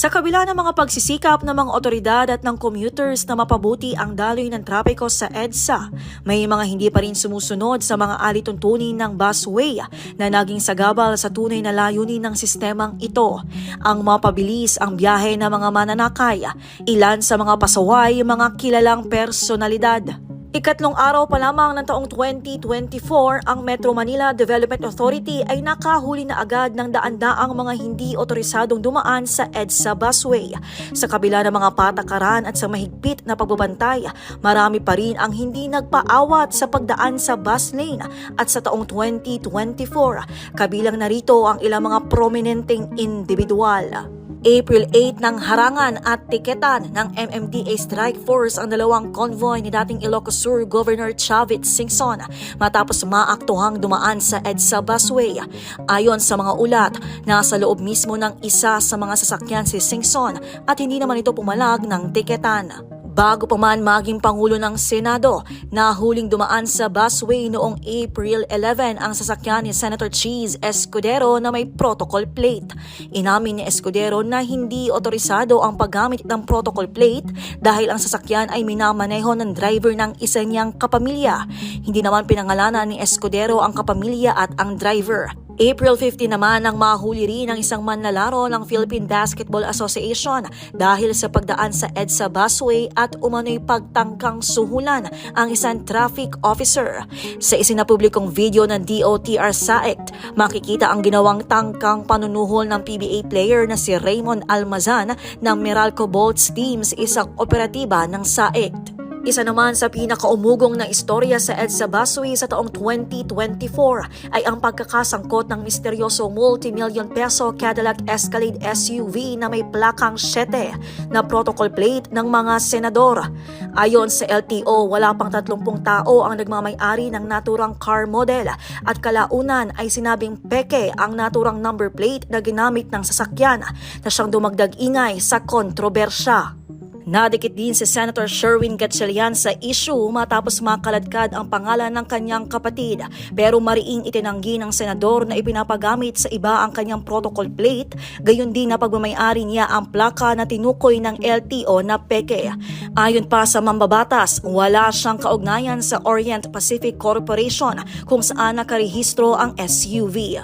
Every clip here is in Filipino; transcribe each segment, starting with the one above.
Sa kabila ng mga pagsisikap ng mga otoridad at ng commuters na mapabuti ang daloy ng trapiko sa EDSA, may mga hindi pa rin sumusunod sa mga alituntunin ng busway na naging sagabal sa tunay na layunin ng sistemang ito. Ang mapabilis ang biyahe ng mga mananakay, ilan sa mga pasaway, mga kilalang personalidad. Ikatlong araw pa lamang ng taong 2024, ang Metro Manila Development Authority ay nakahuli na agad ng daan-daang mga hindi otorisadong dumaan sa EDSA busway. Sa kabila ng mga patakaran at sa mahigpit na pagbabantay, marami pa rin ang hindi nagpaawat sa pagdaan sa bus lane at sa taong 2024. Kabilang narito ang ilang mga prominenteng individual. April 8 ng harangan at tiketan ng MMDA Strike Force ang dalawang convoy ni dating Ilocos Sur Governor Chavit Singson matapos maaktuhang dumaan sa EDSA busway. Ayon sa mga ulat, nasa loob mismo ng isa sa mga sasakyan si Singson at hindi naman ito pumalag ng tiketan. Bago pa man maging Pangulo ng Senado, nahuling dumaan sa busway noong April 11 ang sasakyan ni Senator Cheese Escudero na may protocol plate. Inamin ni Escudero na hindi otorisado ang paggamit ng protocol plate dahil ang sasakyan ay minamaneho ng driver ng isa niyang kapamilya. Hindi naman pinangalanan ni Escudero ang kapamilya at ang driver. April 15 naman ang mahuli rin ng isang manlalaro ng Philippine Basketball Association dahil sa pagdaan sa EDSA busway at umano'y pagtangkang suhulan ang isang traffic officer. Sa isinapublikong video ng DOTR SAECT, makikita ang ginawang tangkang panunuhol ng PBA player na si Raymond Almazan ng Meralco Bolts team sa isang operatiba ng SAECT. Isa naman sa pinakaumugong na istorya sa EDSA Busway sa taong 2024 ay ang pagkakasangkot ng misteryoso multi-million peso Cadillac Escalade SUV na may plakang 7 na protocol plate ng mga senador. Ayon sa LTO, wala pang 30 tao ang nagmamayari ng naturang car model at kalaunan ay sinabing peke ang naturang number plate na ginamit ng sasakyan na siyang dumagdag ingay sa kontrobersya. Nadikit din si Senator Sherwin Gatchalian sa issue matapos makaladkad ang pangalan ng kanyang kapatid pero mariing itinanggi ng senador na ipinapagamit sa iba ang kanyang protocol plate gayon din na pagmamayari niya ang plaka na tinukoy ng LTO na peke. Ayon pa sa mambabatas, wala siyang kaugnayan sa Orient Pacific Corporation kung saan nakarehistro ang SUV.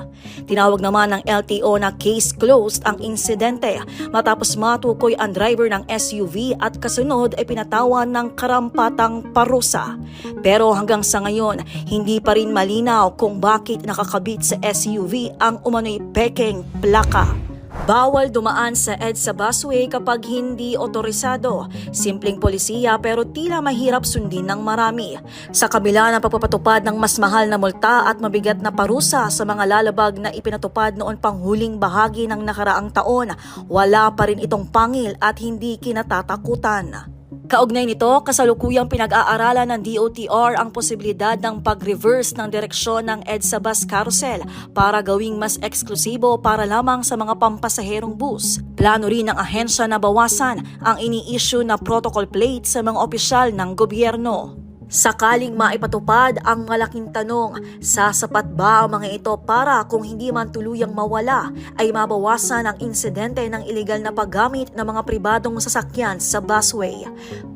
Tinawag naman ng LTO na case closed ang insidente matapos matukoy ang driver ng SUV at kasunod ay pinatawan ng karampatang parusa. Pero hanggang sa ngayon, hindi pa rin malinaw kung bakit nakakabit sa SUV ang umano'y peking plaka. Bawal dumaan sa EDSA busway kapag hindi otorisado. Simpleng polisiya pero tila mahirap sundin ng marami. Sa kabila ng pagpapatupad ng mas mahal na multa at mabigat na parusa sa mga lalabag na ipinatupad noon pang huling bahagi ng nakaraang taon, wala pa rin itong pangil at hindi kinatatakutan. Kaugnay nito, kasalukuyang pinag-aaralan ng DOTR ang posibilidad ng pag-reverse ng direksyon ng EDSA bus carousel para gawing mas eksklusibo para lamang sa mga pampasaherong bus. Plano rin ng ahensya na bawasan ang ini-issue na protocol plate sa mga opisyal ng gobyerno. Sakaling maipatupad ang malaking tanong, sasapat ba ang mga ito para kung hindi man tuluyang mawala ay mabawasan ang insidente ng ilegal na paggamit ng mga pribadong sasakyan sa busway.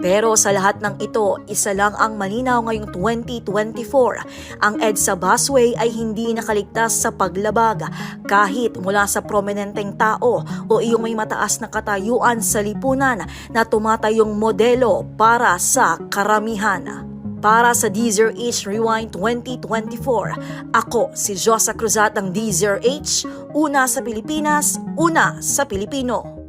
Pero sa lahat ng ito, isa lang ang malinaw ngayong 2024. Ang EDSA busway ay hindi nakaligtas sa paglabag kahit mula sa prominenteng tao o iyong may mataas na katayuan sa lipunan na tumatayong modelo para sa karamihan. Para sa Deezer H Rewind 2024, ako si Josa Cruzat ng Deezer H, una sa Pilipinas, una sa Pilipino.